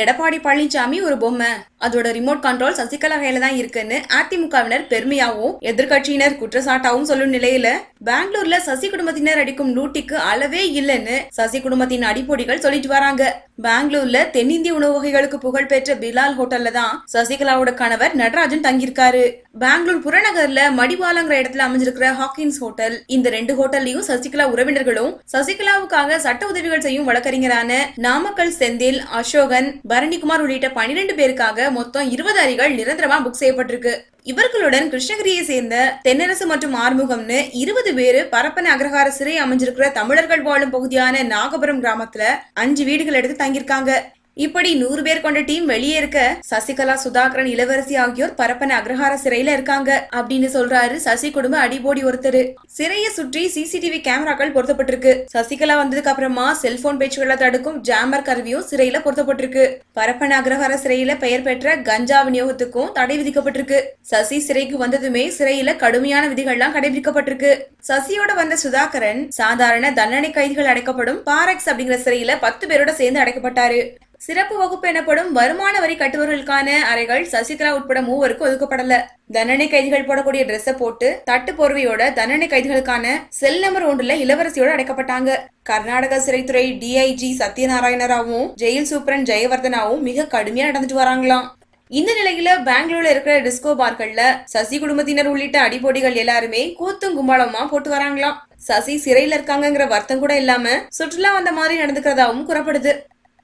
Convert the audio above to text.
எடப்பாடி பழனிசாமி ஒரு பொம்மை. அதோட ரிமோட் கண்ட்ரோல் சசிகலா கையில தான் இருக்குன்னு அதிமுகவினர் பெருமையாவும் எதிர்க்கட்சியினர் குற்றச்சாட்டாவும் சொல்லும் நிலையில பெங்களூர்ல சசி குடும்பத்தினர் அடிக்கும் லூட்டிக்கு அளவே இல்லைன்னு சசி குடும்பத்தின் அடிப்பொடிகள் சொல்லிட்டு வராங்க. பெங்களூர்ல தென்னிந்திய உணவு வகைகளுக்கு புகழ்பெற்ற பிலால் ஹோட்டல்ல தான் சசிகலாவோட கணவர் நடராஜன் தங்கியிருக்காரு. பெங்களூர் புறநகர்ல மடிவாலங்கிற இடத்துல அமைஞ்சிருக்கிற ஹாக்கின்ஸ் ஹோட்டல். இந்த ரெண்டு ஹோட்டல்லையும் சசிகலா உறவினர்களும் சசிகலாவுக்காக சட்ட உதவிகள் செய்யும் வழக்கறிஞரான நாமக்கல் செந்தில் அசோகன் பரணிக்குமார் உள்ளிட்ட பனிரெண்டு பேருக்காக மொத்தம் இருபது அறைகள் நிரந்தரமா புக் செய்யப்பட்டிருக்கு. இவர்களுடன் கிருஷ்ணகிரியை சேர்ந்த தென்னரசு மற்றும் ஆறுமுகம்னு இருபது பேரு பரப்பன அக்ரஹார சிறை அமைஞ்சிருக்கிற தமிழர்கள் வாழும் பகுதியான நாகபுரம் கிராமத்துல அஞ்சு வீடுகள் எடுத்து தங்கியிருக்காங்க. இப்படி நூறு பேர் கொண்ட டீம் வெளியே இருக்க சசிகலா சுதாகரன் இளவரசி ஆகியோர் பரப்பன அக்ரஹார சிறையில இருக்காங்க அப்படின்னு சொல்றாரு சசி குடும்ப அடிபோடி ஒருத்தர். சிறையை சுற்றி சிசிடிவி கேமராக்கள் பொருத்தப்பட்டிருக்கு. சசிகலா வந்ததுக்கு அப்புறமா செல்போன் பேச்சுகளை தடுக்கும் ஜாமர் கருவியும் சிறையில பொருத்தப்பட்டிருக்கு. பரப்பன அக்ரஹார சிறையில பெயர் பெற்ற கஞ்சா விநியோகத்துக்கும் தடை விதிக்கப்பட்டிருக்கு. சசி சிறைக்கு வந்ததுமே சிறையில கடுமையான விதிகள்லாம் கடைபிடிக்கப்பட்டிருக்கு. சசியோட வந்த சுதாகரன் சாதாரண தண்டனை கைதிகள் அடைக்கப்படும் பாரெக்ஸ் அப்படிங்கிற சிறையில பத்து பேரோட சேர்ந்து அடைக்கப்பட்டாரு. சிறப்பு வகுப்பு எனப்படும் வருமான வரி கட்டுபவர்களுக்கான அறைகள் சசிகலா உட்பட மூவருக்கு ஒதுக்கப்படல. தண்டனை கைதிகள் போடக்கூடிய Dress-அ போட்டு தட்டு போர்வையோட தண்டனை கைதிகளுக்கான செல் நம்பர் ஒன்றுல இளவரசியோட அடைக்கப்பட்டாங்க. கர்நாடக சிறைத்துறை டிஐஜி சத்யநாராயண ராவும் ஜெயில் சூப்பரன் ஜெயவர்தனாவும் மிக கடுமையா நடந்துட்டு வராங்களாம். இந்த நிலையில பெங்களூர்ல இருக்கிற டிஸ்கோ பார்கள்ல சசி குடும்பத்தினர் உள்ளிட்ட அடிபொடிகள் எல்லாருமே கூத்தும் கும்பாளமா போட்டு வராங்களாம். சசி சிறையில இருக்காங்கங்கிற வருத்தம் கூட இல்லாம சுற்றுலா வந்த மாதிரி நடந்துக்கிறதாவும் கூறப்படுது.